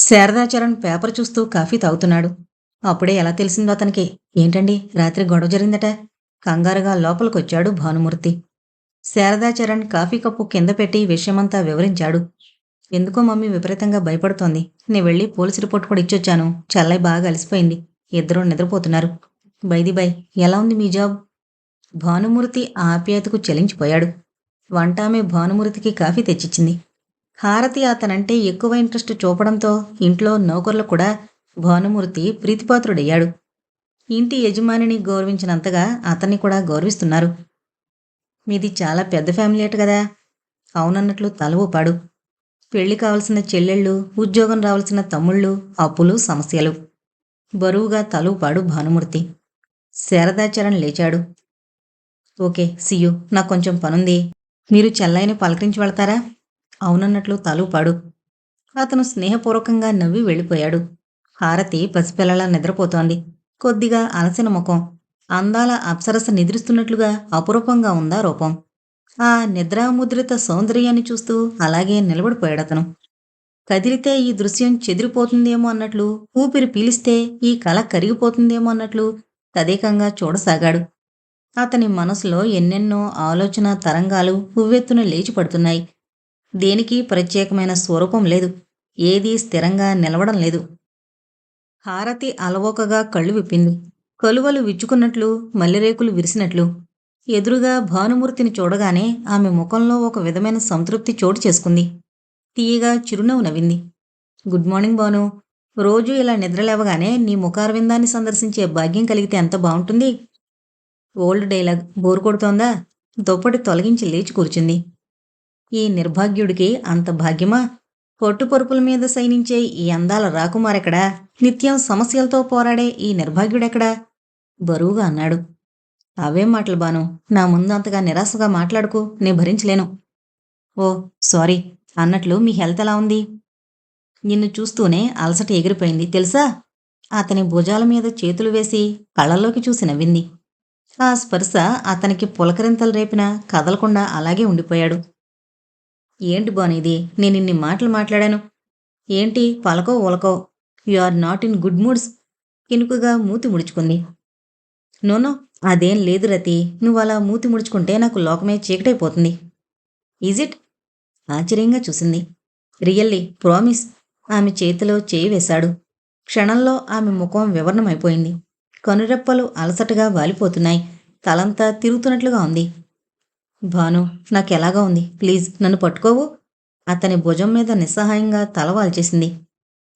శారదాచరణ్ paper చూస్తూ coffee తాగుతున్నాడు. అప్పుడే ఎలా తెలిసిందో అతనికి. ఏంటండి? రాత్రి గొడవ జరిగిందట. కంగారుగా లోపలికొచ్చాడు భానుమూర్తి. శారదాచరణ్ కాఫీ కప్పు కింద పెట్టి విషయమంతా వివరించాడు. ఎందుకో మమ్మీ విపరీతంగా భయపడుతోంది. నేను వెళ్ళి పోలీసు రిపోర్ట్ కూడా ఇచ్చొచ్చాను. చల్లై బాగా అలసిపోయింది. ఇద్దరూ నిద్రపోతున్నారు. By the by. ఎలా ఉంది మీ జాబ్? భానుమూర్తి ఆప్యాయతకు చెలించిపోయాడు. వంటామె భానుమూర్తికి కాఫీ తెచ్చిచ్చింది. హారతి అతనంటే ఎక్కువ ఇంట్రెస్ట్ చూపడంతో ఇంట్లో నౌకర్లు కూడా భానుమూర్తి ప్రీతిపాత్రుడయ్యాడు. ఇంటి యజమానిని గౌరవించినంతగా అతన్ని కూడా గౌరవిస్తున్నారు. మీది చాలా పెద్ద ఫ్యామిలీ అట కదా? అవునన్నట్లు తల ఊపాడు. పెళ్ళి కావలసిన చెల్లెళ్ళు ఉద్యోగం రావాల్సిన తమ్ముళ్ళు అప్పులు సమస్యలు. బరువుగా తలూపాడు భానుమూర్తి. శారదాచరణ్ లేచాడు. ఓకే సియు నాకు కొంచెం పనుంది. మీరు చెల్లైని పలకరించి వెళ్తారా? అవునన్నట్లు తలుపాడు అతను స్నేహపూర్వకంగా నవ్వి వెళ్ళిపోయాడు. హారతి పసిపిల్లలా నిద్రపోతోంది. కొద్దిగా అలసిన ముఖం. అందాల అప్సరస నిద్రిస్తున్నట్లుగా అపురూపంగా ఉందా రూపం. ఆ నిద్రాముద్రిత సౌందర్యాన్ని చూస్తూ అలాగే నిలబడిపోయాడతను. కదిలితే ఈ దృశ్యం చెదిరిపోతుందేమో అన్నట్లు ఊపిరి పీలిస్తే ఈ కళ కరిగిపోతుందేమో అన్నట్లు తదేకంగా చూడసాగాడు. అతని మనసులో ఎన్నెన్నో ఆలోచన తరంగాలు ఉవ్వెత్తున లేచి పడుతున్నాయి. దేనికి ప్రత్యేకమైన స్వరూపం లేదు. ఏదీ స్థిరంగా నిలవడం లేదు. హారతి అలవోకగా కళ్ళు విప్పింది. కలువలు విచ్చుకున్నట్లు మల్లెరేకులు విరిసినట్లు. ఎదురుగా భానుమూర్తిని చూడగానే ఆమె ముఖంలో ఒక విధమైన సంతృప్తి చోటు చేసుకుంది. తీయగా చిరునవ్వు నవ్వింది. Good morning Bhanu. రోజు ఇలా నిద్రలేవగానే నీ ముఖారవిందాన్ని సందర్శించే భాగ్యం కలిగితే ఎంత బాగుంటుంది? Old dialogue. బోరు కొడుతోందా? దుప్పటి తొలగించి లేచి కూర్చుంది. ఈ నిర్భాగ్యుడికి అంత భాగ్యమా? పొట్టుపరుపుల మీద సైనించే ఈ అందాల రాకుమారెక్కడా? నిత్యం సమస్యలతో పోరాడే ఈ నిర్భాగ్యుడెక్కడా? బరువుగా అన్నాడు. అవే మాటలు బాను. నా ముందు అంతగా నిరాశగా మాట్లాడుకు నే భరించలేను. ఓ సారీ అన్నట్లు మీ హెల్త్ ఎలా ఉంది? నిన్ను చూస్తూనే అలసట ఎగిరిపోయింది తెలుసా? అతని భుజాల మీద చేతులు వేసి కళ్ళల్లోకి చూసి నవ్వింది. ఆ స్పర్శ అతనికి పులకరింతలు రేపిన కదలకుండా అలాగే ఉండిపోయాడు. ఏంటి బానిది నేను ఇన్ని మాటలు మాట్లాడాను. ఏంటి? పలకో ఉలకో. You are not in good moods. కినుకుగా మూతి ముడుచుకుంది. నోనో అదేం లేదు రతి. నువ్వు అలా మూతి ముడుచుకుంటే నాకు లోకమే చీకటైపోతుంది. ఈజ్ ఇట్ ఆశ్చర్యంగా చూసింది. Really promise. ఆమె చేతిలో చేయి వేశాడు. క్షణంలో ఆమె ముఖం వివరణమైపోయింది. కనురెప్పలు అలసటగా వాలిపోతున్నాయి. తలంతా తిరుగుతున్నట్లుగా ఉంది. భాను నాకెలాగా ఉంది? ప్లీజ్ నన్ను పట్టుకోవు. అతని భుజం మీద నిస్సహాయంగా తల వాల్చేసింది.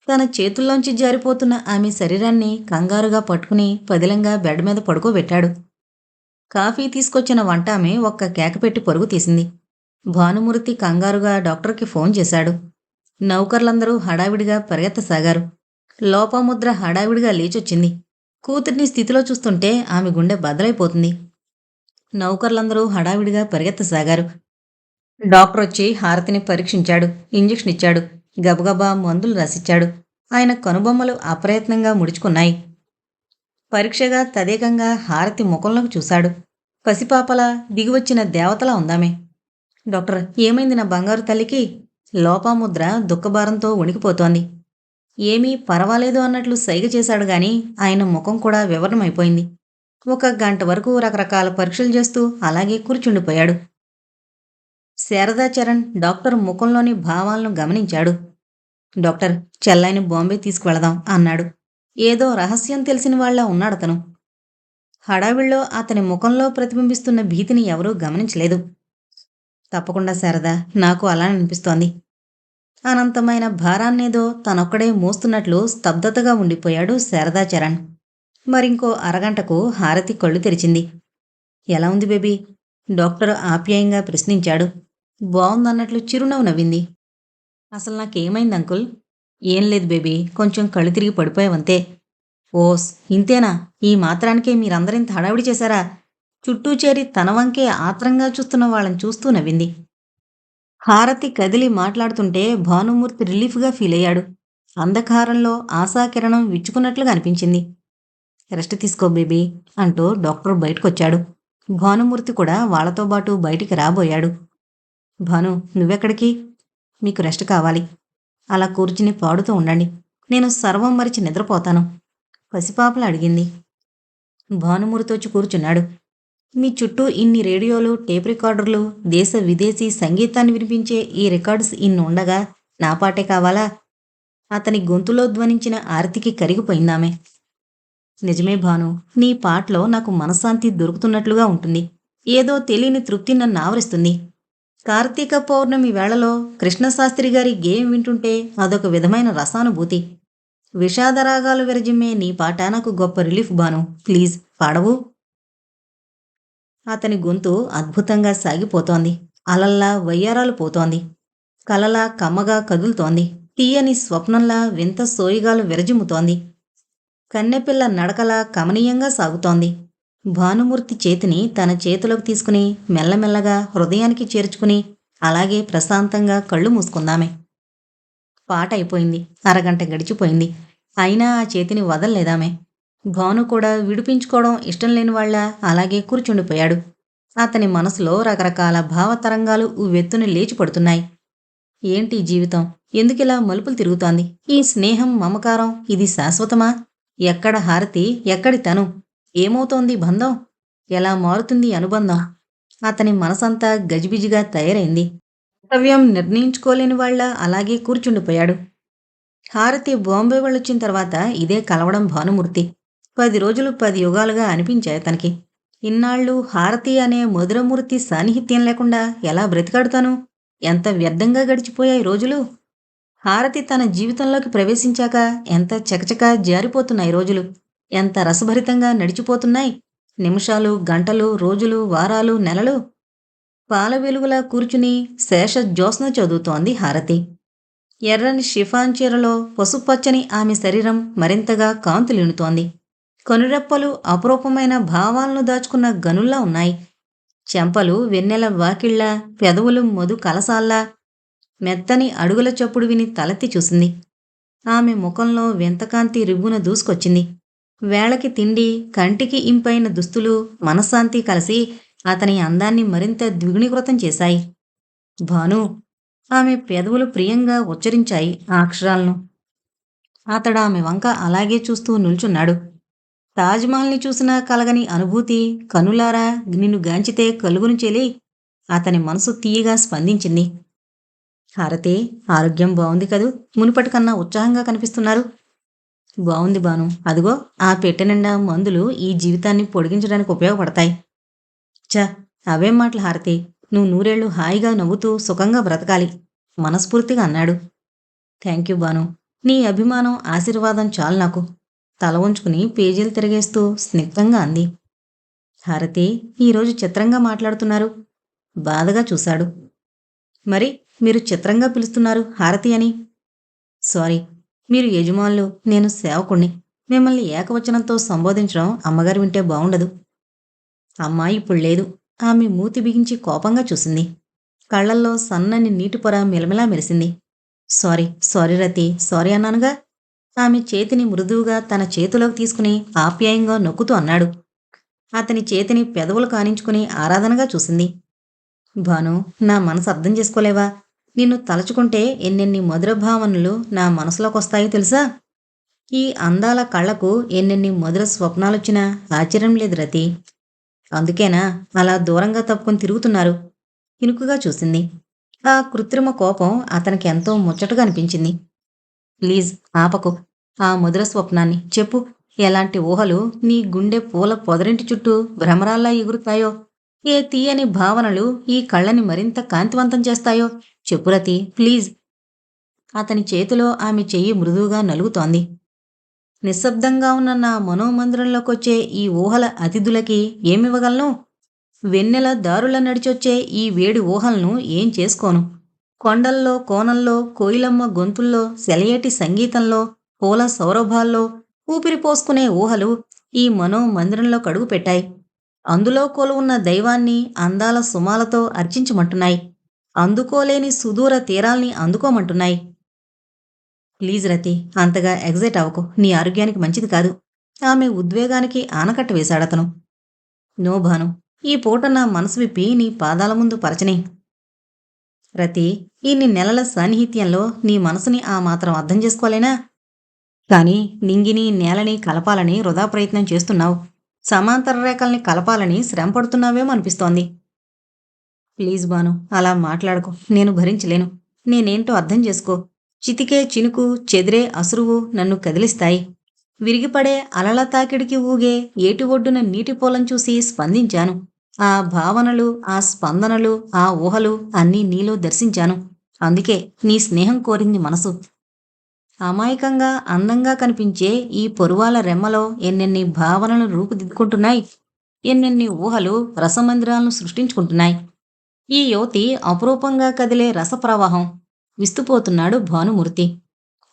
తన చేతుల్లోంచి జారిపోతున్న ఆమె శరీరాన్ని కంగారుగా పట్టుకుని పదిలంగా బెడ్ మీద పడుకోబెట్టాడు. కాఫీ తీసుకొచ్చిన వంట ఆమె ఒక్క కేక పెట్టి పరుగు తీసింది. భానుమూర్తి కంగారుగా డాక్టర్కి ఫోన్ చేశాడు. నౌకర్లందరూ హడావిడిగా పరిగెత్తసాగారు. లోపముద్ర హడావిడిగా లేచొచ్చింది. కూతుర్ని స్థితిలో చూస్తుంటే ఆమె గుండె బదలైపోతుంది నౌకర్లందరూ హడావిడిగా పరిగెత్తసాగారు. డాక్టర్ వచ్చి హారతిని పరీక్షించాడు. ఇంజెక్షన్ ఇచ్చాడు గబగబా మందులు రాసిచ్చాడు. ఆయన కనుబొమ్మలు అప్రయత్నంగా ముడుచుకున్నాయి. పరీక్షగా తదేకంగా హారతి ముఖంలోకి చూశాడు. పసిపాపలా దిగివచ్చిన దేవతలా ఉందామే. డాక్టర్ ఏమైంది నా బంగారు తల్లికి? లోపాముద్ర దుఃఖభారంతో వణికిపోతోంది. ఏమీ పర్వాలేదు అన్నట్లు సైగ చేశాడు గాని ఆయన ముఖం కూడా వివరణమైపోయింది. ఒక గంట వరకు రకరకాల పరీక్షలు చేస్తూ అలాగే కూర్చుండిపోయాడు. శారదాచరణ్ డాక్టర్ ముఖంలోని భావాలను గమనించాడు. డాక్టర్ చెల్లైని బాంబే తీసుకువెళదాం అన్నాడు. ఏదో రహస్యం తెలిసిన వాళ్ళ ఉన్నాడతను హడావిళ్ళో అతని ముఖంలో ప్రతిబింబిస్తున్న భీతిని ఎవరూ గమనించలేదు. తప్పకుండా శారదా నాకు అలా అనిపిస్తోంది. అనంతమైన భారాన్నేదో తనొక్కడే మోస్తున్నట్లు స్తబ్దతగా ఉండిపోయాడు శారదాచరణ్. మరింకో అరగంటకు హారతి కళ్ళు తెరిచింది. ఎలా ఉంది బేబీ? డాక్టర్ ఆప్యాయంగా ప్రశ్నించాడు. బాగుందన్నట్లు చిరునవ్వు నవ్వింది. అసలు నాకేమైంది అంకుల్? ఏం లేదు బేబీ కొంచెం కళ్ళు తిరిగి పడిపోయావంతే. ఓస్ ఇంతేనా? ఈ మాత్రానికే మీరందరింత హడావిడి చేశారా? చుట్టూ చేరి తన వంకే ఆత్రంగా చూస్తున్న వాళ్ళని చూస్తూ నవ్వింది. హారతి కదిలి మాట్లాడుతుంటే భానుమూర్తి రిలీఫ్గా ఫీల్ అయ్యాడు అంధకారంలో ఆశాకిరణం విచ్చుకున్నట్లుగా అనిపించింది. రెస్ట్ తీసుకో బేబీ అంటూ డాక్టర్ బయటకొచ్చాడు. భానుమూర్తి కూడా వాళ్ళతో పాటు బయటికి రాబోయాడు. భాను నువ్వెక్కడికి? మీకు రెస్ట్ కావాలి. అలా కూర్చుని పాడుతూ ఉండండి. నేను సర్వం మరిచి నిద్రపోతాను. పసిపాపలు అడిగింది. భానుమూర్తి కూర్చున్నాడు. మీ చుట్టూ ఇన్ని రేడియోలు టేప్ రికార్డర్లు దేశ విదేశీ సంగీతాన్ని వినిపించే ఈ రికార్డ్స్ ఇన్ని ఉండగా నా పాటే కావాలా? అతని గొంతులో ధ్వనించిన ఆర్తికి కరిగిపోయిందామే. నిజమే భాను నీ పాటలో నాకు మనశ్శాంతి దొరుకుతున్నట్లుగా ఉంటుంది. ఏదో తెలియని తృప్తి నన్ను ఆవరిస్తుంది. కార్తీక పౌర్ణమి వేళలో కృష్ణశాస్త్రి గారి గేయం వింటుంటే అదొక విధమైన రసానుభూతి. విషాదరాగాలు విరజిమ్మే నీ పాట నాకు గొప్ప రిలీఫ్ బాను ప్లీజ్ పాడవు. అతని గొంతు అద్భుతంగా సాగిపోతోంది. అలల్లా వయ్యారాలు పోతోంది. కలలా కమ్మగా కదులుతోంది. తీయని స్వప్నంలా వింత సోయిగాలు విరజిమ్ముతోంది. కన్నెపిల్ల నడకలా కమనీయంగా సాగుతోంది. భానుమూర్తి చేతిని తన చేతిలోకి తీసుకుని మెల్లమెల్లగా హృదయానికి చేర్చుకుని అలాగే ప్రశాంతంగా కళ్ళు మూసుకుందామే. పాట అయిపోయింది. అరగంట గడిచిపోయింది. అయినా ఆ చేతిని వదల్లేదామే. భాను కూడా విడిపించుకోవడం ఇష్టం లేని వాళ్ళ అలాగే కూర్చుండిపోయాడు. అతని మనసులో రకరకాల భావతరంగాలు ఉవ్వెత్తుని లేచి పడుతున్నాయి. ఏంటి జీవితం? ఎందుకిలా మలుపులు తిరుగుతోంది? ఈ స్నేహం మమకారం ఇది శాశ్వతమా? ఎక్కడ హారతి ఎక్కడి తను? ఏమవుతోంది బంధం? ఎలా మారుతుంది అనుబంధం? అతని మనసంతా గజిబిజిగా తయారైంది. కర్తవ్యం నిర్ణయించుకోలేని వాళ్ళ అలాగే కూర్చుండిపోయాడు. హారతి బాంబే వెళ్ళొచ్చిన తర్వాత ఇదే కలవడం భానుమూర్తి. పది రోజులు పది యుగాలుగా అనిపించాయి తనకి ఇన్నాళ్ళు హారతి అనే మధురమూర్తి సాన్నిహిత్యం లేకుండా ఎలా బ్రతికాడుతాను ఎంత వ్యర్థంగా గడిచిపోయాయి రోజులు? హారతి తన జీవితంలోకి ప్రవేశించాక ఎంత చకచక జారిపోతున్నాయి రోజులు? ఎంత రసభరితంగా నడిచిపోతున్నాయి? నిమిషాలు గంటలు రోజులు వారాలు నెలలు? పాల వెలుగులా కూర్చుని శేష జ్యోత్స్న చదువుతోంది హారతి. ఎర్రని షిఫాన్ చీరలో పసుపచ్చని ఆమె శరీరం మరింతగా కాంతులినుతోంది. కనురెప్పలు అపురూపమైన భావాలను దాచుకున్న గనుల్లా ఉన్నాయి. చెంపలు వెన్నెల వాకిళ్ళ పెదవులు మధు కలసాల్లా మెత్తని అడుగుల చప్పుడు విని తలెత్తి చూసింది. ఆమె ముఖంలో వింతకాంతి రివ్వున దూసుకొచ్చింది. వేళకి తిండి కంటికి ఇంపైన దుస్తులు మనశ్శాంతి కలిసి అతని అందాన్ని మరింత ద్విగుణీకృతం చేశాయి. భాను ఆమె పెదవులు ప్రియంగా ఉచ్చరించాయి ఆ అక్షరాలను. అతడు ఆమె వంక అలాగే చూస్తూ నిల్చున్నాడు. తాజ్మహల్ని చూసినా కలగని అనుభూతి కనులారా నిన్ను గాంచితే కలుగును చెలి అతని మనసు తీయగా స్పందించింది. హారతి ఆరోగ్యం బాగుంది కదూ? మునుపటి కన్నా ఉత్సాహంగా కనిపిస్తున్నారు. బాగుంది బాను అదిగో ఆ పెట్టె నిండా మందులు ఈ జీవితాన్ని పొడిగించడానికి ఉపయోగపడతాయి. చ అవేం మాటలు హారతి? నువ్వు నూరేళ్ళు హాయిగా నవ్వుతూ సుఖంగా బ్రతకాలి. మనస్ఫూర్తిగా అన్నాడు. థ్యాంక్ యూ బాను నీ అభిమానం ఆశీర్వాదం చాలు నాకు. తల ఉంచుకుని పేజీలు తిరిగేస్తూ స్నిగ్ధంగా అంది. హారతి ఈరోజు చిత్రంగా మాట్లాడుతున్నారు. బాధగా చూశాడు. మరి మీరు చిత్రంగా పిలుస్తున్నారు హారతి అని. సారీ మీరు యజమానులు నేను సేవకుణ్ణి. మిమ్మల్ని ఏకవచనంతో సంబోధించడం అమ్మగారు వింటే బాగుండదు అమ్మాయి ఇప్పుడు లేదు. ఆమె మూతి బిగించి కోపంగా చూసింది. కళ్ళల్లో సన్నని నీటి పొర మిలమిలా మెరిసింది. సారీ సారీ రతి సారీ అన్నానుగా. ఆమె చేతిని మృదువుగా తన చేతిలోకి తీసుకుని ఆప్యాయంగా నొక్కుతూ అన్నాడు. అతని చేతిని పెదవులు కానించుకుని ఆరాధనగా చూసింది. భాను నా మనసు అర్థం చేసుకోలేవా? నిన్ను తలుచుకుంటే ఎన్నెన్ని మధుర భావనలు నా మనసులోకి వస్తాయో తెలుసా? ఈ అందాల కళ్ళకు ఎన్నెన్ని మధుర స్వప్నాలొచ్చినా ఆశ్చర్యం లేదు రతి. అందుకేనా అలా దూరంగా తప్పుకొని తిరుగుతున్నారు? ఇనుకుగా చూసింది. ఆ కృత్రిమ కోపం అతనికి ఎంతో ముచ్చటగా అనిపించింది. ప్లీజ్ ఆపకు. ఆ మధుర స్వప్నాన్ని చెప్పు. ఎలాంటి ఊహలు నీ గుండె పూల పొదరింటి చుట్టూ భ్రమరాల్లా ఎగురుతాయో? ఏ తీయని భావనలు ఈ కళ్ళని మరింత కాంతివంతం చేస్తాయో? చెప్పురతి ప్లీజ్. అతని చేతిలో ఆమె చెయ్యి మృదువుగా నలుగుతోంది. నిశ్శబ్దంగా ఉన్న నా మనోమందిరంలోకొచ్చే ఈ ఊహల అతిథులకి ఏమివ్వగలను? వెన్నెల దారుల నడిచొచ్చే ఈ వేడి ఊహలను ఏం చేసుకోను? కొండల్లో కోనల్లో కోయిలమ్మ గొంతుల్లో సెలయేటి సంగీతంలో పూల సౌరభాల్లో ఊపిరి పోసుకునే ఊహలు ఈ మనోమందిరంలో కడుగు పెట్టాయి అందులో కొలువున్న దైవాన్ని అందాల సుమాలతో అర్చించమంటున్నాయి. అందుకోలేని సుదూర తీరాల్ని అందుకోమంటున్నాయి. ప్లీజ్ రతి అంతగా ఎగ్జైట్ అవ్వకు. నీ ఆరోగ్యానికి మంచిది కాదు. ఆమె ఉద్వేగానికి ఆనకట్ట వేశాడతను. నో భాను ఈ పూట నా మనసు విప్పి నీ పాదాల ముందు పరచనే. రతి ఇన్ని నెలల సాన్నిహిత్యంలో నీ మనసుని ఆ మాత్రం అర్థం చేసుకోలేనా? కానీ నింగిని నేలని కలపాలని వృధా ప్రయత్నం చేస్తున్నావు. సమాంతర రేఖల్ని కలపాలని శ్రమ పడుతున్నావేమో అనిపిస్తోంది. ప్లీజ్ బాను అలా మాట్లాడకు. నేను భరించలేను. నేనేంటో అర్థం చేసుకో. చితికే చినుకు చెదిరే అసురువు నన్ను కదిలిస్తాయి. విరిగిపడే అలల తాకిడికి ఊగే ఏటి ఒడ్డున నీటి పొలం చూసి స్పందించాను. ఆ భావనలు ఆ స్పందనలు ఆ ఊహలు అన్నీ నీలో దర్శించాను. అందుకే నీ స్నేహం కోరింది మనసు. అమాయకంగా అందంగా కనిపించే ఈ పొరువాల రెమ్మలో ఎన్నెన్ని భావనలు రూపుదిద్దుకుంటున్నాయి ఎన్నెన్ని ఊహలు రసమందిరాలను సృష్టించుకుంటున్నాయి. ఈ యువతి అపురూపంగా కదిలే రసప్రవాహం విస్తుపోతున్నాడు భానుమూర్తి.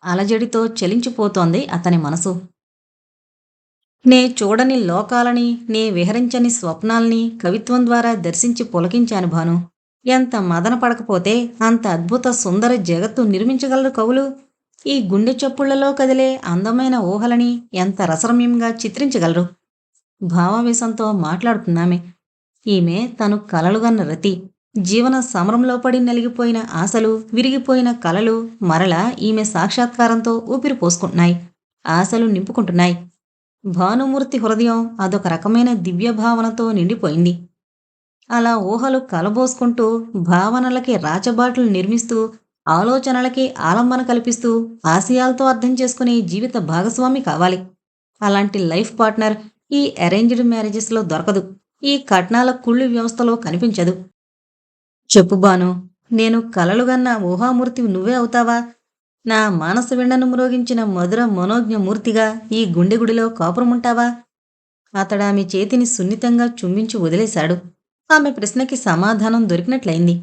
అలజడితో చలించిపోతోంది అతని మనసు. నే చూడని లోకాలని నే విహరించని స్వప్నాల్ని కవిత్వం ద్వారా దర్శించి పులకించాను భాను. ఎంత మదన పడకపోతే అంత అద్భుత సుందర జగత్తు నిర్మించగలరు కవులు. ఈ గుండె చప్పుళ్ళలో కదిలే అందమైన ఊహలని ఎంత రసరమ్యంగా చిత్రించగలరు. భావావేశంతో మాట్లాడుతున్నామే. ఈమె తను కలలుగన్న రతి. జీవన సమరంలో పడి నలిగిపోయిన ఆశలు విరిగిపోయిన కలలు మరల ఈమె సాక్షాత్కారంతో ఊపిరి పోసుకుంటున్నాయి. ఆశలు నింపుకుంటున్నాయి. భానుమూర్తి హృదయం అదొక రకమైన దివ్య భావనతో నిండిపోయింది. అలా ఊహలు కలబోసుకుంటూ భావనలకి రాచబాట్లు నిర్మిస్తూ ఆలోచనలకి ఆలంబన కల్పిస్తూ ఆశయాలతో అర్థం చేసుకునే జీవిత భాగస్వామి కావాలి. అలాంటి లైఫ్ పార్ట్నర్ ఈ అరేంజ్డ్ మ్యారేజెస్లో దొరకదు. ఈ కట్నాల కుళ్ళు వ్యవస్థలో కనిపించదు. చెప్పు బాను నేను కలలుగన్న ఊహామూర్తి నువ్వే అవుతావా? నా మానస విండను మ్రోగించిన మధుర మనోజ్ఞ మూర్తిగా ఈ గుండెగుడిలో కాపురముంటావా? అతడామె చేతిని సున్నితంగా చుంబించి వదిలేశాడు. ఆమె ప్రశ్నకి సమాధానం దొరికినట్లయింది.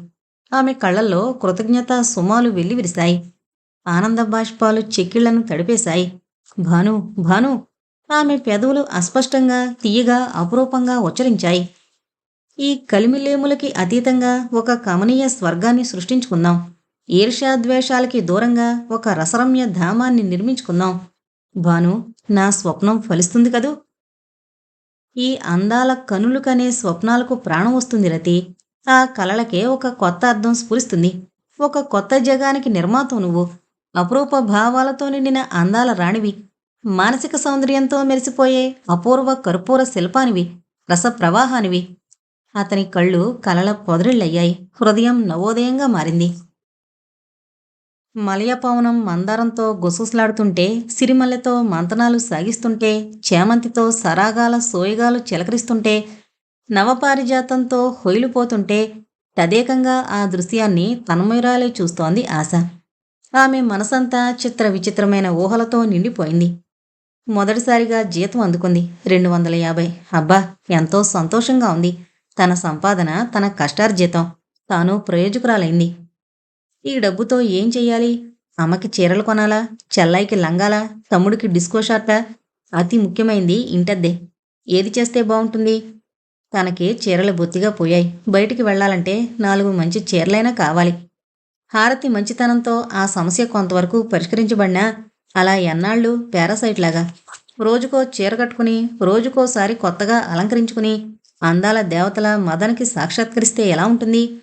ఆమె కళ్ళల్లో కృతజ్ఞత సుమాలు వెళ్ళి విరిశాయి. ఆనంద బాష్పాలు చెక్కిళ్ళను తడిపేశాయి. భాను భాను ఆమె పెదవులు అస్పష్టంగా తీయగా అపురూపంగా ఉచ్చరించాయి. ఈ కలిమిలేములకి అతీతంగా ఒక కమనీయ స్వర్గాన్ని సృష్టించుకుందాం. ఈర్ష్యాద్వేషాలకి దూరంగా ఒక రసరమ్య ధామాన్ని నిర్మించుకుందాం. భాను నా స్వప్నం ఫలిస్తుంది కదూ? ఈ అందాల కనులు కనే స్వప్నాలకు ప్రాణం వస్తుంది రతి. ఆ కలలకే ఒక కొత్త అర్థం స్ఫురిస్తుంది. ఒక కొత్త జగానికి నిర్మాతం నువ్వు. అపురూప భావాలతో నిండిన అందాల రాణివి. మానసిక సౌందర్యంతో మెరిసిపోయే అపూర్వ కర్పూర శిల్పానివి. రసప్రవాహానివి. అతని కళ్ళు కలల పొదరిళ్ళయ్యాయి. హృదయం నవోదయంగా మారింది. మలయపవనం మందారంతో గుసగుసలాడుతుంటే సిరిమల్లెతో మంతనాలు సాగిస్తుంటే చేమంతితో సరాగాల సోయగాలు చిలకరిస్తుంటే నవపారిజాతంతో హొయిలుపోతుంటే తదేకంగా ఆ దృశ్యాన్ని తన్మయురాలే చూస్తోంది ఆశ. ఆమె మనసంతా చిత్ర విచిత్రమైన ఊహలతో నిండిపోయింది. మొదటిసారిగా జీతం అందుకుంది. రెండు వందల యాభై. అబ్బా ఎంతో సంతోషంగా ఉంది. తన సంపాదన తన కష్టార్జితం తాను ప్రయోజకురాలైంది. ఈ డబ్బుతో ఏం చెయ్యాలి? అమ్మకి చీరలు కొనాలా? చెల్లాయికి లంగాలా? తమ్ముడికి డిస్కో షార్టా? అతి ముఖ్యమైంది ఇంటద్దే. ఏది చేస్తే బాగుంటుంది తనకి చీరలు బొత్తిగా పోయాయి. బయటికి వెళ్ళాలంటే నాలుగు మంచి చీరలైనా కావాలి. హారతి మంచితనంతో ఆ సమస్య కొంతవరకు పరిష్కరించబడినా అలా ఎన్నాళ్ళు పారాసైట్లాగా. రోజుకో చీర కట్టుకుని రోజుకోసారి కొత్తగా అలంకరించుకుని అందాల దేవతల మదన్కి సాక్షాత్కరిస్తే ఎలా ఉంటుంది?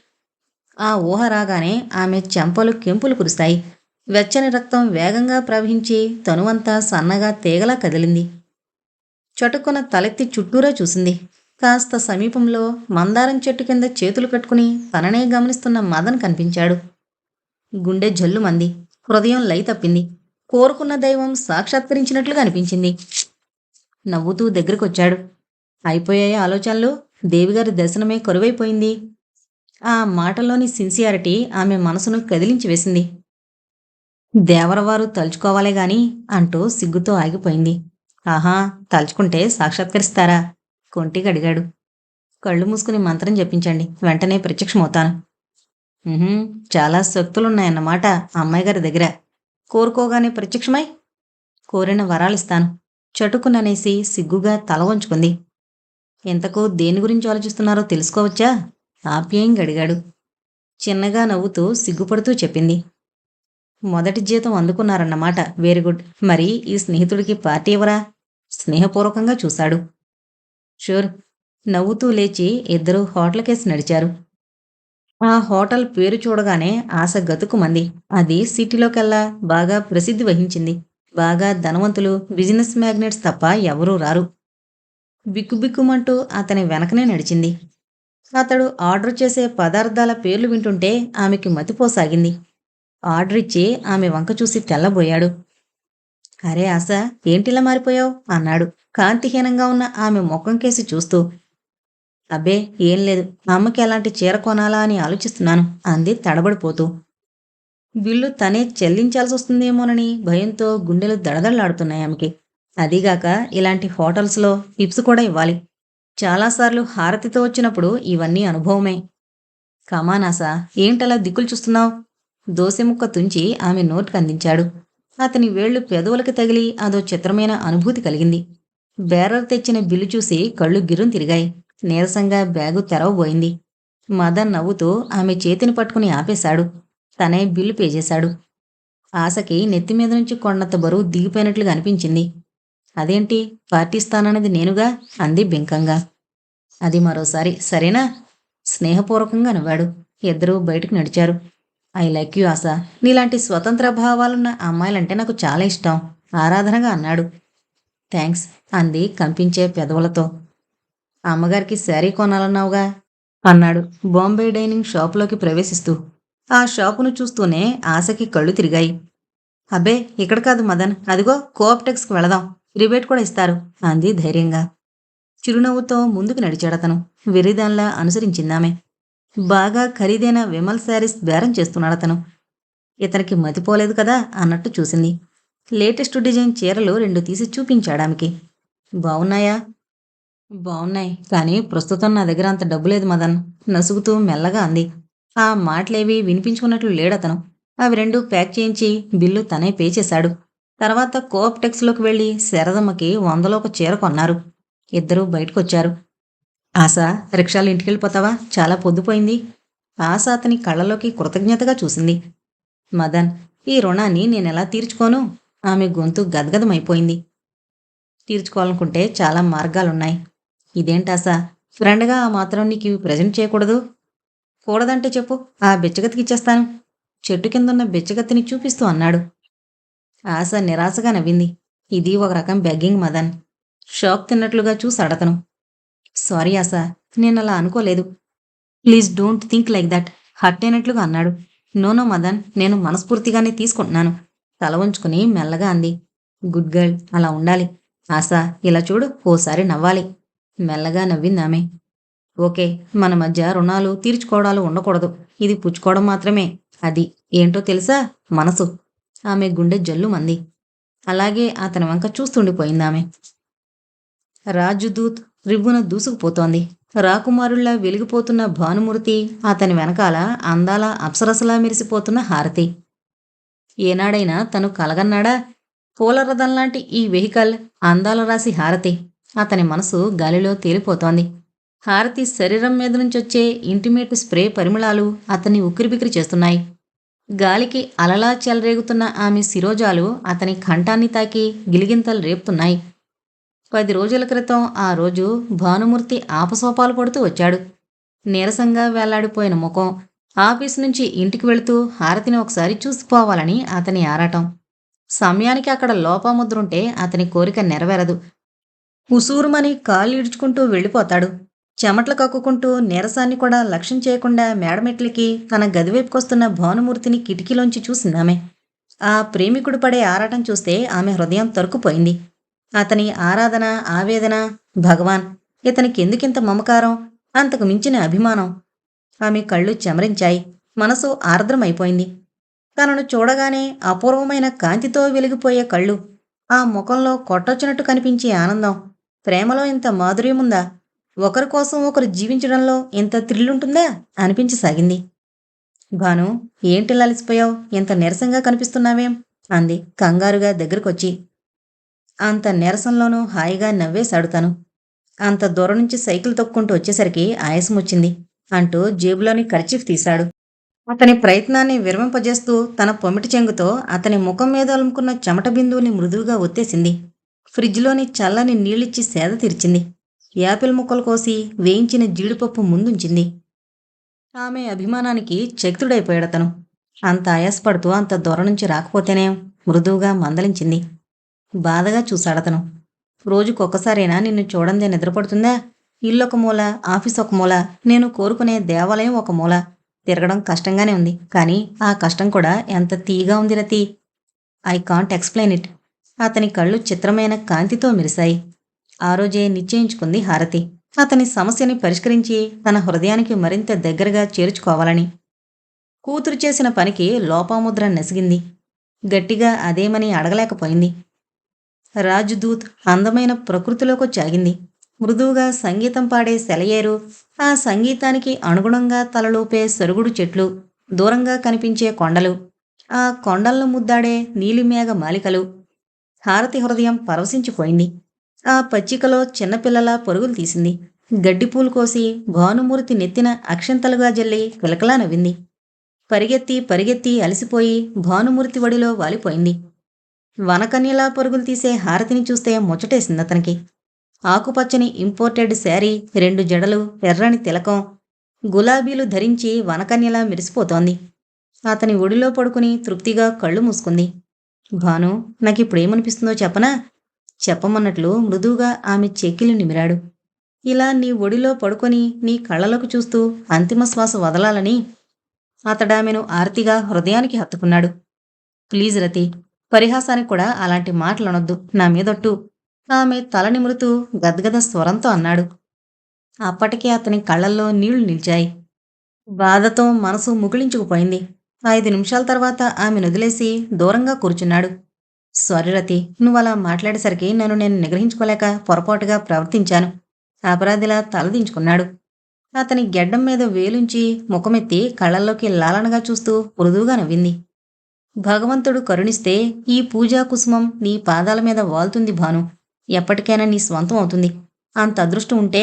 ఆ ఊహ రాగానే ఆమె చెంపలు కెంపులు కురుస్తాయి. వెచ్చని రక్తం వేగంగా ప్రవహించి తనువంతా సన్నగా తీగలా కదిలింది. చటుక్కున తలెత్తి చుట్టూరా చూసింది. కాస్త సమీపంలో మందారం చెట్టు కింద చేతులు కట్టుకుని తననే గమనిస్తున్న మదన్ కనిపించాడు. గుండె జల్లు మంది. హృదయం లై తప్పింది. కోరుకున్న దైవం సాక్షాత్కరించినట్లుగా అనిపించింది. నవ్వుతూ దగ్గరకొచ్చాడు. అయిపోయాయి ఆలోచనలు. దేవిగారి దర్శనమే కరువైపోయింది. ఆ మాటలోని సిన్సియారిటీ ఆమె మనసును కదిలించి వేసింది. దేవరవారు తలుచుకోవాలే గాని అంటూ సిగ్గుతో ఆగిపోయింది. ఆహా తలుచుకుంటే సాక్షాత్కరిస్తారా? కొంటికి అడిగాడు. కళ్ళు మూసుకుని మంత్రం జపించండి. వెంటనే ప్రత్యక్షమవుతాను. చాలా శక్తులున్నాయన్నమాట అమ్మాయి గారి దగ్గర. కోరుకోగానే ప్రత్యక్షమై? కోరిన వరాలిస్తాను. చటుకుననేసి సిగ్గుగా తల వంచుకుంది. ఇంతకు దేని గురించి ఆలోచిస్తున్నారో తెలుసుకోవచ్చా? ఆప్యాయంగా అడిగాడు చిన్నగా నవ్వుతూ సిగ్గుపడుతూ చెప్పింది. మొదటి జీతం అందుకున్నారన్నమాట వెరీ గుడ్ మరి ఈ స్నేహితుడికి పార్టీ ఇవ్వరా స్నేహపూర్వకంగా చూశాడు. షూర్. నవ్వుతూ లేచి ఇద్దరూ హోటల్కేసి నడిచారు. ఆ హోటల్ పేరు చూడగానే ఆశ గతుకుమంది. అది సిటీలోకెల్లా బాగా ప్రసిద్ధి వహించింది. బాగా ధనవంతులు బిజినెస్ మ్యాగ్నెట్స్ తప్ప ఎవరూ రారు. బిక్కుబిక్కుమంటూ అతని వెనకనే నడిచింది. అతడు ఆర్డర్ చేసే పదార్థాల పేర్లు వింటుంటే ఆమెకి మతిపోసాగింది. ఆర్డర్ ఇచ్చి ఆమె వంక చూసి తెల్లబోయాడు. అరే ఆశ ఏంటిలా మారిపోయావు? అన్నాడు కాంతిహీనంగా ఉన్న ఆమె ముఖం కేసి చూస్తూ. అబ్బే ఏం లేదు. అమ్మకి ఎలాంటి చీర కొనాలా అని ఆలోచిస్తున్నాను అంది తడబడిపోతూ. బిల్లు తనే చెల్లించాల్సి వస్తుందేమోనని భయంతో గుండెలు దడదడలాడుతున్నాయి ఆమెకి. అదీగాక ఇలాంటి హోటల్స్లో టిప్స్ కూడా ఇవ్వాలి. చాలాసార్లు హారతితో వచ్చినప్పుడు ఇవన్నీ అనుభవమే. కమానాసా ఏంటలా దిక్కులు చూస్తున్నావు? దోసెముక్క తుంచి ఆమె నోటికి అందించాడు. అతని వేళ్ళు పెదవులకి తగిలి అదో చిత్రమైన అనుభూతి కలిగింది. బేరర్ తెచ్చిన బిల్లు చూసి కళ్ళు గిర్రం తిరిగాయి. నీరసంగా బ్యాగు తెరవబోయింది. మదన్ నవ్వుతూ ఆమె చేతిని పట్టుకుని ఆపేశాడు. తనే బిల్లు పే చేశాడు. ఆశకి నెత్తి మీద నుంచి కొండంత బరువు దిగిపోయినట్లుగా అనిపించింది. అదేంటి? పార్టీ ఇస్తానన్నది నేనుగా? అంది బింకంగా. అది మరోసారి సరేనా? స్నేహపూర్వకంగా నవ్వాడు. ఇద్దరూ బయటకు నడిచారు. I like you Asha. నీలాంటి స్వతంత్ర భావాలున్న అమ్మాయిలంటే నాకు చాలా ఇష్టం. ఆరాధనగా అన్నాడు. థ్యాంక్స్ అంది కంపించే పెదవులతో. అమ్మగారికి శారీ కొనాలన్నావుగా? అన్నాడు బాంబే డైనింగ్ షాపులోకి ప్రవేశిస్తూ. ఆ షాపును చూస్తూనే ఆశకి కళ్ళు తిరిగాయి. అబ్బే ఇక్కడ కాదు మదన్. అదిగో కోఆప్టెక్స్కి వెళదాం. రిబేట్ కూడా ఇస్తారు. అంది ధైర్యంగా. చిరునవ్వుతో ముందుకు నడిచాడతను. వెర్రిదాన్లా అనుసరించిందామె. బాగా ఖరీదైన విమల్ శారీస్ బేరం చేస్తున్నాడతను. ఇతనికి మతిపోలేదు కదా అన్నట్టు చూసింది. లేటెస్ట్ డిజైన్ చీరలు రెండు తీసి చూపించాడామెకి. బాగున్నాయా బాగున్నాయి కానీ ప్రస్తుతం నా దగ్గర అంత డబ్బు లేదు మదన్. నసుగుతూ మెల్లగా అంది. ఆ మాటలేవి వినిపించుకున్నట్లు లేడతను. అవి రెండు ప్యాక్ చేయించి బిల్లు తనే పే చేశాడు. తర్వాత కోప్టెక్స్లోకి వెళ్ళి శరదమ్మకి వందలో ఒక చీర కొన్నారు. ఇద్దరూ బయటకొచ్చారు. ఆశ రిక్షాలు ఇంటికెళ్ళిపోతావా? చాలా పొద్దుపోయింది. ఆశ అతని కళ్ళలోకి కృతజ్ఞతగా చూసింది. మదన్ ఈ రుణాన్ని నేను ఎలా తీర్చుకోను? ఆమె గొంతు గదగదమైపోయింది. తీర్చుకోవాలనుకుంటే చాలా మార్గాలున్నాయి. ఇదేంటాసా ఫ్రెండ్గా ఆ మాత్రం నీకు ఇవి ప్రజెంట్ చేయకూడదు? కూడదంటే చెప్పు ఆ బెచ్చగతికి ఇచ్చేస్తాను చెట్టు కిందున్న బెచ్చగత్తిని చూపిస్తూ అన్నాడు. ఆశ నిరాశగా నవ్వింది. ఇది ఒక రకం బెగ్గింగ్ మదన్. షాక్ తిన్నట్లుగా చూసి అడతను. సారీ ఆశ. నేను అలా అనుకోలేదు. Please don't think like that hurt అయినట్లుగా అన్నాడు నోనో మదన్. నేను మనస్ఫూర్తిగానే తీసుకుంటున్నాను. తల ఉంచుకుని మెల్లగా అంది. గుడ్ గర్ల్ అలా ఉండాలి. ఆశ ఇలా చూడు. ఓసారి నవ్వాలి. మెల్లగా నవ్విందామె ఓకే. మన మధ్య రుణాలు తీర్చుకోవడాలు ఉండకూడదు. ఇది పుచ్చుకోవడం మాత్రమే. అది ఏంటో తెలుసా? మనసు. ఆమె గుండె జల్లుమంది అలాగే అతని వంక చూస్తుండిపోయిందామె. రాజుదూత్ రివ్వున దూసుకుపోతోంది. రాకుమారుల్లా వెలిగిపోతున్న భానుమూర్తి అతని వెనకాల అందాల అప్సరసలా మెరిసిపోతున్న హారతి. ఏనాడైనా తను కలగన్నాడా? పూలరథంలాంటి ఈ వెహికల్ అందాల రాసి హారతి. అతని మనసు గాలిలో తేలిపోతోంది. హారతి శరీరం మీద నుంచి వచ్చే ఇంటిమేట్ స్ప్రే పరిమళాలు అతన్ని ఉక్కిరిబిక్కిరి చేస్తున్నాయి. గాలికి అలలా చెలరేగుతున్న ఆమె శిరోజాలు అతని కంఠాన్ని తాకి గిలిగింతలు రేపుతున్నాయి. పది రోజుల క్రితం ఆ రోజు భానుమూర్తి ఆపసోపాలు పడుతూ వచ్చాడు. నీరసంగా వేలాడిపోయిన ముఖం. ఆఫీస్ నుంచి ఇంటికి వెళుతూ హారతిని ఒకసారి చూసిపోవాలని అతని ఆరాటం. సమయానికి అక్కడ లోపముద్రుంటే అతని కోరిక నెరవేరదు. ఉసూరుమని కాళ్ళు ఈడ్చుకుంటూ వెళ్ళిపోతాడు. చెమట్లు కక్కుకుంటూ నీరసాన్ని కూడా లక్ష్యం చేయకుండా మేడమెట్లకి తన గదివైపుకొస్తున్న భానుమూర్తిని కిటికీలోంచి చూసిందామె. ఆ ప్రేమికుడు పడే ఆరాటం చూస్తే ఆమె హృదయం తరుకుపోయింది అతని ఆరాధన ఆవేదన భగవాన్ ఇతనికి ఎందుకింత మమకారం అంతకు మించిన అభిమానం. ఆమె కళ్ళు చెమరించాయి మనసు ఆర్ద్రమైపోయింది. తనను చూడగానే అపూర్వమైన కాంతితో వెలిగిపోయే కళ్ళు ఆ ముఖంలో కొట్టొచ్చినట్టు కనిపించే ఆనందం ప్రేమలో ఇంత మాధుర్యముందా? ఒకరి కోసం ఒకరు జీవించడంలో ఇంత థ్రిల్లుంటుందా అనిపించసాగింది. భాను ఏంటి లలిసిపోయావు ఇంత నీరసంగా కనిపిస్తున్నావేం? అంది కంగారుగా దగ్గరకొచ్చి. అంత నీరసంలోనూ హాయిగా నవ్వేశాడు తను. అంత దూరం నుంచి సైకిల్ తొక్కుంటూ వచ్చేసరికి ఆయాసం వచ్చింది అంటూ జేబులోని కర్చీఫ్ తీశాడు. అతని ప్రయత్నాన్ని విరమింపజేస్తూ తన పొమిటి చెంగుతో అతని ముఖం మీద అలుముకున్న చెమట బిందువుని మృదువుగా ఒత్తేసింది. ఫ్రిడ్జ్లోని చల్లని నీళ్ళిచ్చి సేద తీర్చింది. యాపిల్ ముక్కలు కోసి వేయించిన జీడిపప్పు ముందుంచింది. ఆమె అభిమానానికి చకితుడైపోయాడతను. అంత ఆయాసపడుతూ అంత దూరం నుంచి రాకపోతేనే మృదువుగా మందలించింది. బాధగా చూశాడతను. రోజుకొకసారైనా నిన్ను చూడందే నిద్రపడుతుందా? ఇల్లు ఒక మూల ఆఫీస్ ఒక మూల నేను కోరుకునే దేవాలయం ఒక మూల. తిరగడం కష్టంగానే ఉంది. కానీ ఆ కష్టం కూడా ఎంత తీగా ఉంది Rathi? I can't explain it. అతని కళ్ళు చిత్రమైన కాంతితో మెరిశాయి. ఆ రోజే నిశ్చయించుకుంది హారతి. అతని సమస్యని పరిష్కరించి తన హృదయానికి మరింత దగ్గరగా చేర్చుకోవాలని. కూతురు చేసిన పనికి లోపాముద్ర నెసిగింది. గట్టిగా అదేమని అడగలేకపోయింది. రాజుదూత్ అందమైన ప్రకృతిలోకి చాగింది. మృదువుగా సంగీతం పాడే సెలయేరు ఆ సంగీతానికి అనుగుణంగా తలలోపే సరుగుడు చెట్లు దూరంగా కనిపించే కొండలు ఆ కొండలను ముద్దాడే నీలిమేఘ మాలికలు. హారతి హృదయం పరవశించిపోయింది. ఆ పచ్చికలో చిన్నపిల్లల పరుగులు తీసింది. గడ్డిపూలు కోసి భానుమూర్తి నెత్తిన అక్షంతలుగా జల్లి కిలకలా నవ్వింది. పరిగెత్తి పరిగెత్తి అలసిపోయి భానుమూర్తి వడిలో వాలిపోయింది. వనకన్యలా పరుగులు తీసే హారతిని చూస్తే ముచ్చటేసింది అతనికి. ఆకుపచ్చని ఇంపోర్టెడ్ శారీ రెండు జడలు ఎర్రని తిలకం గులాబీలు ధరించి వనకన్యలా మెరిసిపోతోంది. అతని ఒడిలో పడుకుని తృప్తిగా కళ్ళు మూసుకుంది. భాను నాకిప్పుడేమనిపిస్తుందో చెప్పనా? చెప్పమన్నట్లు మృదువుగా ఆమె చెక్కిలు నిమిరాడు. ఇలా నీ ఒడిలో పడుకొని నీ కళ్ళలోకి చూస్తూ అంతిమ శ్వాస వదలాలని అతడామెను ఆర్తిగా హృదయానికి హత్తుకున్నాడు. ప్లీజ్ రతి పరిహాసానికి కూడా అలాంటి మాటలనొద్దు నా మీదొట్టు. ఆమె తల నిమురుతూ గద్గద స్వరంతో అన్నాడు. అప్పటికే అతని కళ్ళల్లో నీళ్ళు నిలిచాయి. బాధతో మనసు ముగిలించుకుపోయింది ఐదు నిమిషాల తర్వాత ఆమెను వదిలేసి దూరంగా కూర్చున్నాడు. సారీ రతి నువ్వు అలా మాట్లాడేసరికి నన్ను నేను నిగ్రహించుకోలేక పొరపాటుగా ప్రవర్తించాను. అపరాధిలా తలదించుకున్నాడు అతని గెడ్డం మీద వేలుంచి ముఖమెత్తి కళ్ళల్లోకి లాలనగా చూస్తూ మృదువుగా నవ్వింది. భగవంతుడు కరుణిస్తే ఈ పూజా కుసుమం నీ పాదాల మీద వాల్తుంది భాను. ఎప్పటికైనా నీ స్వంతం అవుతుంది. అంత అదృష్టం ఉంటే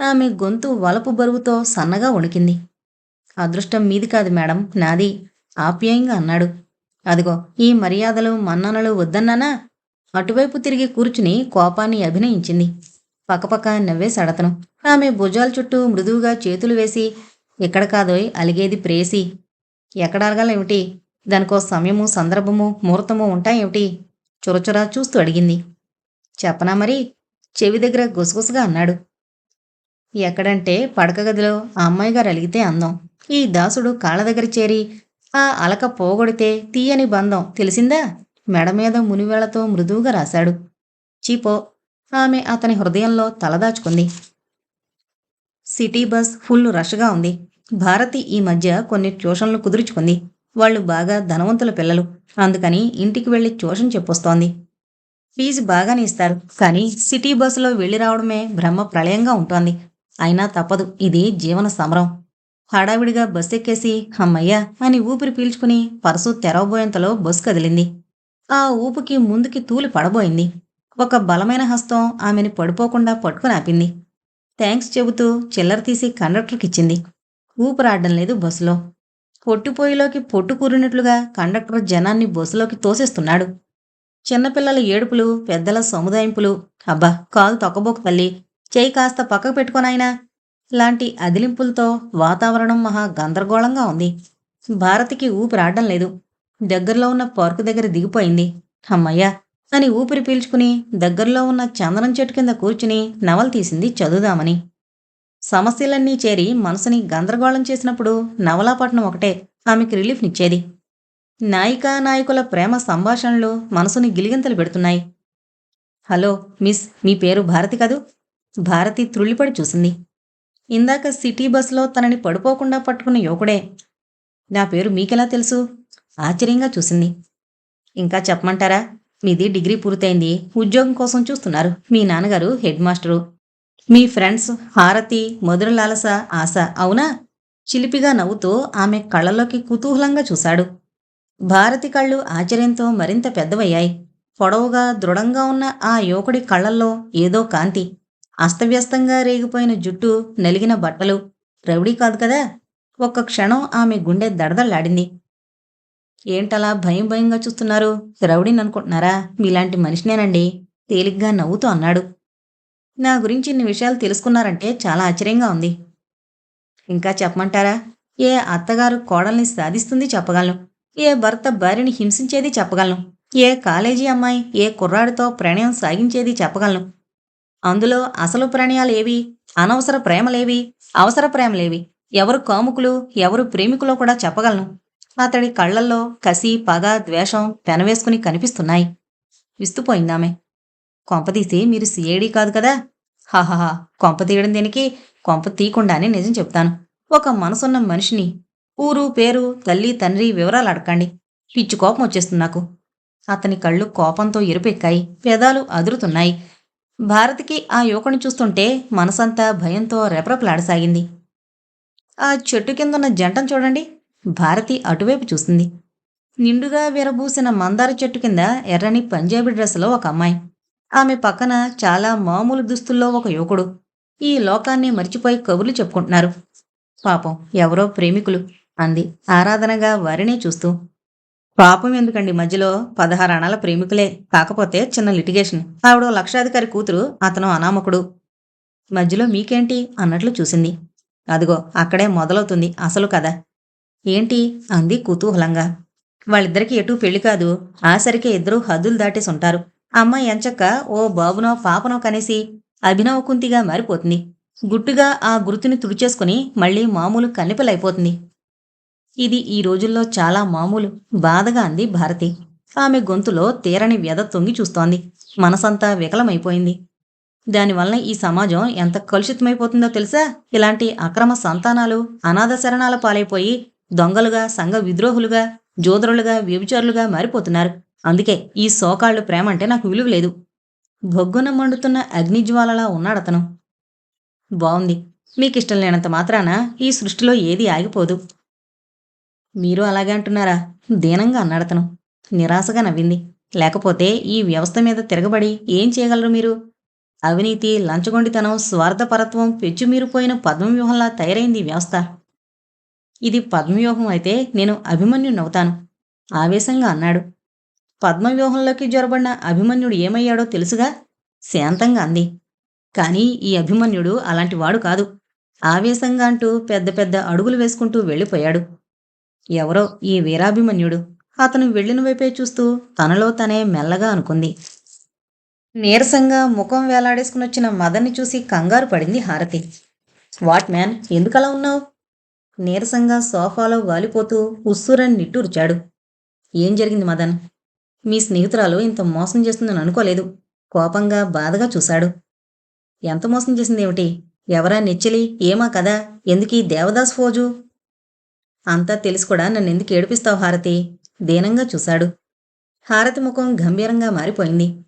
ఆమె గొంతు వలపు బరువుతో సన్నగా వణికింది. అదృష్టం మీది కాదు మేడం నాది. ఆప్యాయంగా అన్నాడు. అదిగో ఈ మర్యాదలు మన్ననలు వద్దన్నానా? అటువైపు తిరిగి కూర్చుని కోపాన్ని అభినయించింది. పక్కపక్క నవ్వేశాడతను ఆమె భుజాల చుట్టూ మృదువుగా చేతులు వేసి ఎక్కడ కాదోయ్ అలిగేది ప్రేసి. ఎక్కడ అలగాలేమిటి దానికో సమయము సందర్భము ముహూర్తము ఉంటాయేమిటి చురచురా చూస్తూ అడిగింది. చెప్పనా మరి? చెవి దగ్గర గుసగుసగా అన్నాడు. ఎక్కడంటే పడక గదిలో ఆ అమ్మాయి గారు అలిగితే అందం. ఈ దాసుడు కాళ్ళ దగ్గర చేరి ఆ అలక పోగొడితే తీయని బంధం తెలిసిందా? మెడ మీద మునివేళ్ళతో మృదువుగా రాశాడు. చీపో ఆమె అతని హృదయంలో తలదాచుకుంది సిటీ బస్ ఫుల్ రష్గా ఉంది. భారతి ఈ మధ్య కొన్ని ట్యూషన్లు కుదుర్చుకుంది. వాళ్ళు బాగా ధనవంతుల పిల్లలు. అందుకని ఇంటికి వెళ్ళి ట్యూషన్ చెప్పొస్తోంది. ఫీజు బాగానే ఇస్తారు. కానీ సిటీ బస్సులో వెళ్ళి రావడమే బ్రహ్మ ప్రళయంగా ఉంటోంది. అయినా తప్పదు. ఇది జీవన సమరం. హడావిడిగా బస్ ఎక్కేసి అమ్మయ్యా అని ఊపిరి పీల్చుకుని పరసు తెరవబోయేంతలో బస్సు కదిలింది. ఆ ఊపుకి ముందుకి తూలి పడబోయింది. ఒక బలమైన హస్తం ఆమెని పడిపోకుండా పట్టుకుని ఆపింది థ్యాంక్స్ చెబుతూ చిల్లర తీసి కండక్టర్కిచ్చింది. ఊపిరాడడం లేదు బస్సులో. పొట్టిపోయిలోకి పొట్టు కూరినట్లుగా కండక్టర్ జనాన్ని బస్సులోకి తోసేస్తున్నాడు. చిన్నపిల్లల ఏడుపులు పెద్దల సముదాయింపులు అబ్బా కాలు తొక్కబోకు తల్లి. చేయి కాస్త పక్కకు పెట్టుకోనాయనా లాంటి అదిలింపులతో వాతావరణం మహా గందరగోళంగా ఉంది. భారతికి ఊపిరాడడం లేదు. దగ్గరలో ఉన్న పార్కు దగ్గర దిగిపోయింది. అమ్మయ్యా! అని ఊపిరి పీల్చుకుని దగ్గరలో ఉన్న చందనం చెట్టు కింద కూర్చుని నవల తీసింది చదువుదామని. సమస్యలన్నీ చేరి మనసుని గందరగోళం చేసినప్పుడు నవలాపట్నం ఒకటే ఆమెకి రిలీఫ్నిచ్చేది నాయికా నాయకుల ప్రేమ సంభాషణలు మనసుని గిలిగింతలు పెడుతున్నాయి. హలో మిస్ మీ పేరు భారతి కదూ? భారతి త్రుళ్ళిపడి చూసింది. ఇందాక సిటీ బస్సులో తనని పడిపోకుండా పట్టుకున్న యువకుడే. నా పేరు మీకెలా తెలుసు? ఆశ్చర్యంగా చూసింది. ఇంకా చెప్పమంటారా? మీది డిగ్రీ పూర్తయింది. ఉద్యోగం కోసం చూస్తున్నారు. మీ నాన్నగారు హెడ్ మాస్టరు. మీ ఫ్రెండ్స్ హారతి మధురలాలస ఆశ అవునా? చిలిపిగా నవ్వుతూ ఆమె కళ్ళలోకి కుతూహలంగా చూశాడు. భారతి కళ్ళు ఆశ్చర్యంతో మరింత పెద్దవయ్యాయి. పొడవుగా దృఢంగా ఉన్న ఆ యువకుడి కళ్ళల్లో ఏదో కాంతి. అస్తవ్యస్తంగా రేగిపోయిన జుట్టు నలిగిన బట్టలు. రౌడీ కాదు కదా? ఒక్క క్షణం ఆమె గుండె దడదల్లాడింది ఏంటలా భయం భయంగా చూస్తున్నారు? రౌడీని అనుకుంటున్నారా? మీలాంటి మనిషినేనండి. తేలిగ్గా నవ్వుతూ అన్నాడు. నా గురించి ఇన్ని విషయాలు తెలుసుకున్నారంటే చాలా ఆశ్చర్యంగా ఉంది. ఇంకా చెప్పమంటారా? ఏ అత్తగారు కోడల్ని సాధిస్తుంది చెప్పగలను. ఏ భర్త భార్యని హింసించేది చెప్పగలను. ఏ కాలేజీ అమ్మాయి ఏ కుర్రాడితో ప్రణయం సాగించేది చెప్పగలను. అందులో అసలు ప్రణయాలేవి అనవసర ప్రేమలేవి? అవసర ప్రేమలేవి? ఎవరు కాముకులు ఎవరు ప్రేమికులో కూడా చెప్పగలను. అతడి కళ్ళల్లో కసి పగ ద్వేషం పెనవేసుకుని కనిపిస్తున్నాయి. విస్తుపోయిందామె. కొంపతీసి మీరు సిఐడి కాదు కదా? హాహాహా. కొంప తీయడం దేనికి? కొంప తీయకుండానే నిజం చెప్తాను. ఒక మనసున్న మనిషిని ఊరు పేరు తల్లి తండ్రి వివరాలు అడకండి పిచ్చి కోపం వచ్చేస్తుంది నాకు. అతని కళ్ళు కోపంతో ఎరుపెక్కాయి. పెదాలు అదురుతున్నాయి. భారతికి ఆ యువకుని చూస్తుంటే మనసంతా భయంతో రెపరెపలాడసాగింది. ఆ చెట్టు కిందున్న జంటను చూడండి. భారతి అటువైపు చూసింది నిండుగా విరబూసిన మందార చెట్టు కింద ఎర్రని పంజాబీ డ్రెస్లో ఒక అమ్మాయి. ఆమె పక్కన చాలా మామూలు దుస్తుల్లో ఒక యువకుడు. ఈ లోకాన్ని మర్చిపోయి కబుర్లు చెప్పుకుంటున్నారు. పాపం ఎవరో ప్రేమికులు అంది ఆరాధనగా వారినే చూస్తూ. పాపం ఎందుకండి మధ్యలో పదహారు అణాల ప్రేమికులే? కాకపోతే చిన్న లిటిగేషన్. ఆవిడ లక్షాధికారి కూతురు అతను అనామకుడు. మధ్యలో మీకేంటి? అన్నట్లు చూసింది. అదిగో అక్కడే మొదలవుతుంది అసలు కథ. ఏంటి? అంది కుతూహలంగా. వాళ్ళిద్దరికి ఎటూ పెళ్ళి కాదు. ఆసరికే ఇద్దరూ హద్దులు దాటేసి ఉంటారు. అమ్మాయి ఎంచక్క ఓ బాబునో పాపనో కనేసి అభినవ కుంతిగా మారిపోతుంది. గుట్టుగా ఆ గుర్తుని తుడిచేసుకుని మళ్ళీ మామూలు కన్నెపిల్లైపోతుంది ఇది ఈ రోజుల్లో చాలా మామూలు. బాధగా అంది భారతి. ఆమె గొంతులో తీరని వ్యధ తొంగి చూస్తోంది. మనసంతా వికలమైపోయింది. దానివల్ల ఈ సమాజం ఎంత కలుషితమైపోతుందో తెలుసా? ఇలాంటి అక్రమ సంతానాలు అనాథ శరణాల పాలైపోయి దొంగలుగా సంఘ విద్రోహులుగా జోదరులుగా వ్యభిచారులుగా మారిపోతున్నారు. అందుకే ఈ సోకాళ్ళు ప్రేమ అంటే నాకు విలువ లేదు. బొగ్గున మండుతున్న అగ్నిజ్వాలలా ఉన్నాడతను. బావుంది. మీకిష్టం లేనంత మాత్రాన ఈ సృష్టిలో ఏది ఆగిపోదు. మీరు అలాగే అంటున్నారా? దీనంగా అన్నాడతను. నిరాశగా నవ్వింది. లేకపోతే ఈ వ్యవస్థ మీద తిరగబడి ఏం చేయగలరు మీరు? అవినీతి లంచగొండితనం స్వార్థపరత్వం పెచ్చుమీరిపోయిన పద్మవ్యూహంలా తయారైంది వ్యవస్థ. ఇది పద్మవ్యూహం అయితే నేను అభిమన్యునవుతాను ఆవేశంగా అన్నాడు. పద్మవ్యూహంలోకి జొరబడిన అభిమన్యుడు ఏమయ్యాడో తెలుసుగా? శాంతంగా అంది. కానీ ఈ అభిమన్యుడు అలాంటి వాడు కాదు. ఆవేశంగా అంటూ పెద్ద పెద్ద అడుగులు వేసుకుంటూ వెళ్ళిపోయాడు. ఎవరో ఈ వీరాభిమన్యుడు అతను వెళ్ళిన వైపే చూస్తూ తనలో తనే మెల్లగా అనుకుంది. నీరసంగా ముఖం వేలాడేసుకునొచ్చిన మదన్ని చూసి కంగారు పడింది హారతి. వాట్ మ్యాన్ ఎందుకలా ఉన్నావు? నీరసంగా సోఫాలో వాలిపోతూ ఉస్సురని నిట్టూర్చాడు. ఏం జరిగింది మదన్? మీ స్నేహితురాలు ఇంత మోసం చేస్తుందని అనుకోలేదు. కోపంగా బాధగా చూశాడు. ఎంత మోసం చేసిందేమిటి? ఎవరా నిచ్చలి? ఏమా కదా ఎందుకీ దేవదాస్ ఫోజు? అంతా తెలిసి కూడా నన్ను ఎందుకు ఏడిపిస్తావు హారతి? దీనంగా చూశాడు. హారతి ముఖం గంభీరంగా మారిపోయింది.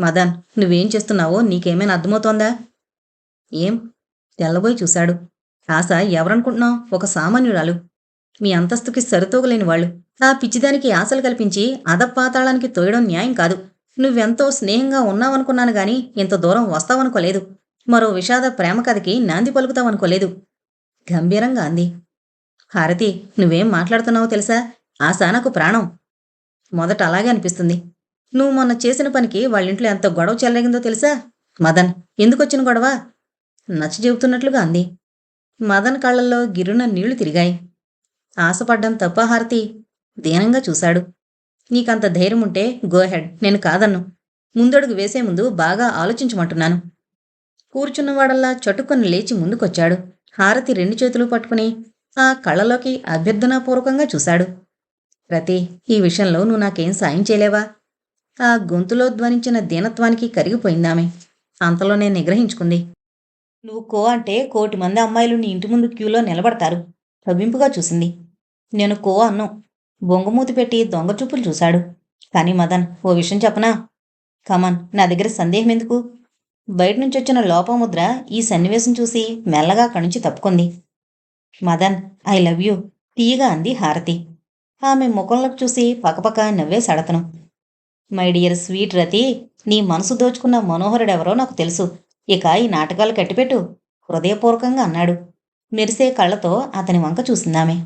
మదన్ నువ్వేం చేస్తున్నావో నీకేమైనా అర్థమవుతోందా? ఏం? తెల్లబోయి చూశాడు. ఆశ ఎవరనుకుంటున్నావు? ఒక సామాన్యురాలు. మీ అంతస్తుకి సరితూగలేని వాళ్ళు. ఆ పిచ్చిదానికి ఆశలు కల్పించి అదపాతాళానికి తోయడం న్యాయం కాదు. నువ్వెంతో స్నేహంగా ఉన్నావనుకున్నాను గాని ఇంత దూరం వస్తావనుకోలేదు. మరో విషాద ప్రేమ కథకి నాంది పలుకుతావనుకోలేదు. గంభీరంగా అంది. హారతి నువ్వేం మాట్లాడుతున్నావో తెలుసా? ఆశ నాకు ప్రాణం. మొదట అలాగే అనిపిస్తుంది. నువ్వు మొన్న చేసిన పనికి వాళ్ళింట్లో ఎంత గొడవ చెలరేగిందో తెలుసా? మదన్ ఎందుకొచ్చిన గొడవ? నచ్చ చెబుతున్నట్లుగా అంది. మదన్ కళ్ళల్లో గిరున నీళ్ళు తిరిగాయి. ఆశపడ్డం తప్ప హారతి దీనంగా చూశాడు. నీకంత ధైర్యం ఉంటే గోహెడ్ నేను కాదన్ను. ముందడుగు వేసే ముందు బాగా ఆలోచించమంటున్నాను. కూర్చున్నవాడల్లా చటుక్కుని లేచి ముందుకొచ్చాడు. హారతి రెండు చేతులు పట్టుకుని ఆ కళ్ళలోకి అభ్యర్థనాపూర్వకంగా చూశాడు. రతి ఈ విషయంలో నువ్వు నాకేం సాయం చేయలేవా? ఆ గొంతులో ధ్వనించిన దీనత్వానికి కరిగిపోయిందామె. అంతలోనే నిగ్రహించుకుంది. నువ్వు కో అంటే కోటి మంది అమ్మాయిలు నీ ఇంటి ముందు క్యూలో నిలబడతారు. తవ్వింపుగా చూసింది. నేను కో అన్ను. బొంగమూతి పెట్టి దొంగ చూపులు చూశాడు. కానీ మదన్ ఓ విషయం చెప్పనా? కమన్ నా దగ్గర సందేహం ఎందుకు? బయట నుంచి వచ్చిన లోపముద్ర ఈ సన్నివేశం చూసి మెల్లగా అక్కడి నుంచి తప్పుకుంది. Madan I love you. తీయగా అంది హారతి. ఆమె ముఖంలోకి చూసి పకపక నవ్వేశాడతను మై డియర్ స్వీట్ రతి నీ మనసు దోచుకున్న మనోహరుడెవరో నాకు తెలుసు. ఇక ఈ నాటకాలు కట్టిపెట్టు హృదయపూర్వకంగా అన్నాడు. మెరిసే కళ్ళతో అతని వంక చూసిందామె.